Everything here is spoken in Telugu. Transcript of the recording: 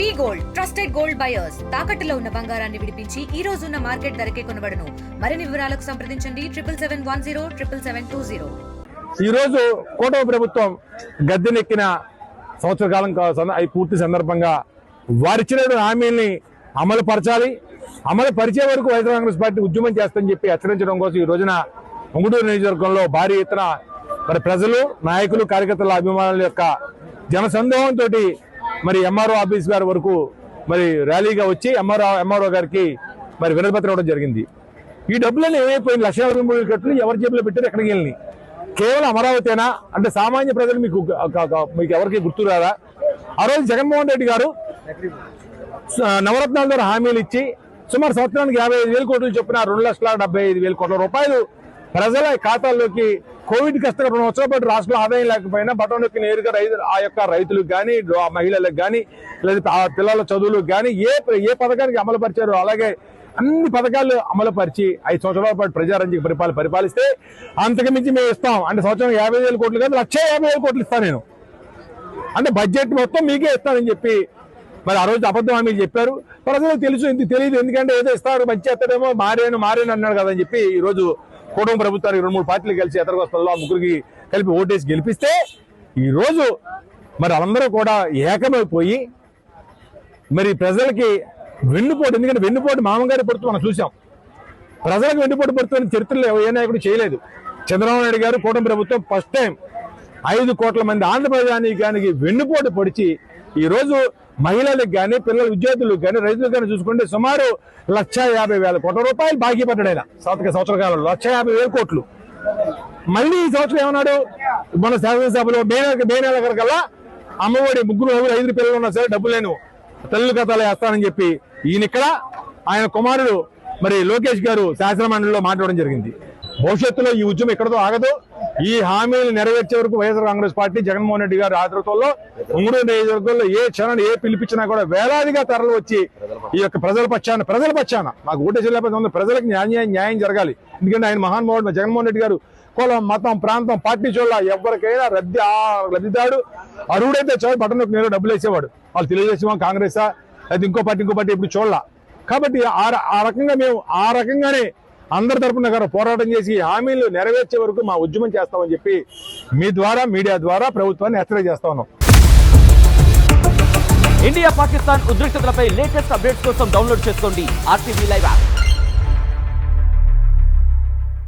V gold trusted gold buyers తాకట్టులో ఉన్న బంగారాన్ని విడిపించి ఈ రోజు ఉన్న మార్కెట్ ధరకే కొనబడను. మరిన్ని వివరాలకు సంప్రదించండి. Triple seven one zero triple seven two zero. ఈ రోజు కోటమి ప్రభుత్వం గద్దెనెక్కిన సంవత్సర కాలం అవి అయి పూర్తి సందర్భంగా వారిచ్చిన హామీల్ని అమలు పరచాలి అమలు పరిచే వరకు వైఎస్ఆర్ కాంగ్రెస్ పార్టీ ఉద్యమం చేస్తని చెప్పి హెచ్చరించడం కోసం ఈ రోజున ఉంగుడూరు నియోజకవర్గంలో భారీ ఎత్తున మరి ప్రజలు నాయకులు కార్యకర్తల అభిమానుల యొక్క జనసందోహంతో మరి ఎంఆర్ఓ ఆఫీస్ గారి వరకు మరి ర్యాలీగా వచ్చి ఎంఆర్ఓ ఎంఆర్ఓ గారికి మరి వినతిపత్రం ఇవ్వడం జరిగింది. ఈ డబ్బులను ఏమైపోయింది? లక్ష యాభై మూడు కట్లు ఎవరి జేబులో పెట్టారు? ఎక్కడికి వెళ్ళి కేవలం అమరావతినా? అంటే సామాన్య ప్రజలు మీకు మీకు ఎవరికి గుర్తు రాదా ఆ రోజు జగన్మోహన్ రెడ్డి గారు నవరత్నాల ద్వారా హామీలు ఇచ్చి సుమారు సంవత్సరానికి యాభై ఐదు వేల కోట్లు చొప్పున రెండు లక్షల డెబ్బై ఐదు వేల కోట్ల రూపాయలు ప్రజల ఖాతాల్లోకి కోవిడ్ కష్టంగా రెండు సంవత్సరాల పాటు రాష్ట్రంలో ఆదాయం లేకపోయినా బటన్లకి నేరుగా రైతు ఆ యొక్క రైతులకు కానీ మహిళలకు కానీ లేదా ఆ పిల్లల చదువులకు కానీ ఏ ఏ పథకానికి అమలు పరిచారో అలాగే అన్ని పథకాలు అమలు పరిచి ఐదు సంవత్సరాల పాటు ప్రజారంజిక పరిపాలన పరిపాలిస్తే అంతకు మించి మేము ఇస్తాం. అంటే సంవత్సరం యాభై వేల కోట్లు కాదు లక్ష యాభై వేల కోట్లు ఇస్తాను నేను. అంటే బడ్జెట్ మొత్తం మీకే ఇస్తానని చెప్పి మరి ఆ రోజు అబద్ధం హామీలు చెప్పారు. ప్రజలకు తెలుసు ఇంత తెలియదు. ఎందుకంటే ఏదో ఇస్తారు మంచి ఎత్తడేమో మారేను మారేను అన్నాడు కదా అని చెప్పి ఈరోజు రోజు కుటుంబ ప్రభుత్వానికి రెండు మూడు పార్టీలు కలిసి ఎతరగొస్తాలో ఆ ముగ్గురికి కలిపి ఓటేసి గెలిపిస్తే ఈరోజు మరి అందరూ కూడా ఏకమైపోయి మరి ప్రజలకి వెన్నుపోటు ఎందుకంటే వెన్నుపోటు మామగారి పడుతూ మనం చూసాం. ప్రజలకు వెన్నుపోటు పడుతున్న చరిత్రలో ఏ నాయకుడు చేయలేదు. చంద్రబాబు నాయుడు గారు కూటమి ప్రభుత్వం ఫస్ట్ టైం ఐదు కోట్ల మంది ఆంధ్రప్రదేశానికి వెన్నుపోటు పొడిచి ఈరోజు మహిళలకు కానీ పిల్లల విద్యార్థులకు కానీ రైతులకు కానీ చూసుకుంటే సుమారు లక్ష యాభై వేల కోట్ల రూపాయలు బాకీ పడ్డాడు ఆయన సంవత్సర సంవత్సర కాలంలో లక్ష యాభై వేల కోట్లు. మళ్ళీ ఈ సంవత్సరం ఏమన్నాడు? మన శాసనసభలో మే నెల మే నెల కల్లా అమ్మఒడి ముగ్గురు నలుగురు ఐదు పిల్లలు ఉన్నా సరే డబ్బులు లేను తల్లి కథలు వేస్తానని చెప్పి ఈయన ఇక్కడ ఆయన కుమారుడు మరి లోకేష్ గారు శాసనమండలిలో మాట్లాడడం జరిగింది. భవిష్యత్తులో ఈ ఉద్యమం ఎక్కడతో ఆగదు. ఈ హామీలు నెరవేర్చే వరకు వైఎస్ఆర్ కాంగ్రెస్ పార్టీ జగన్మోహన్ రెడ్డి గారి ఆధ్వర్యంలో ఉంగుడు నియోజకవర్గంలో ఏ క్షణం ఏ పిలిపించినా కూడా వేలాదిగా తరలి వచ్చి ఈ యొక్క ప్రజల పక్షాన ప్రజల పక్షాన మాకు ఊట జిల్లా ప్రజలకు న్యాయం న్యాయం జరగాలి. ఎందుకంటే ఆయన మహానుభావుడు జగన్మోహన్ రెడ్డి గారు కులం మతం ప్రాంతం పార్టీ చోళ్ళ ఎవరికైనా రద్దీ ఆ అరువుడైతే చోటు బటన్ నేను డబ్బులు వేసేవాడు. వాళ్ళు తెలుగుదేశం కాంగ్రెసా? అది ఇంకో పార్టీ ఇంకో పార్టీ ఇప్పుడు చూడాల? కాబట్టి ఆ ఆ రకంగా మేము ఆ రకంగానే అందరి తరపున గారు పోరాటం చేసి హామీలు నెరవేర్చే వరకు మా ఉద్యమం చేస్తామని చెప్పి మీ ద్వారా మీడియా ద్వారా ప్రభుత్వాన్ని హెచ్చరిక చేస్తా ఉన్నాం. ఇండియా పాకిస్తాన్ ఉద్రిక్తతలపై లేటెస్ట్ అప్డేట్స్ కోసం డౌన్లోడ్ చేసుకోండి ఆర్టీవీ లైవ్ యాప్.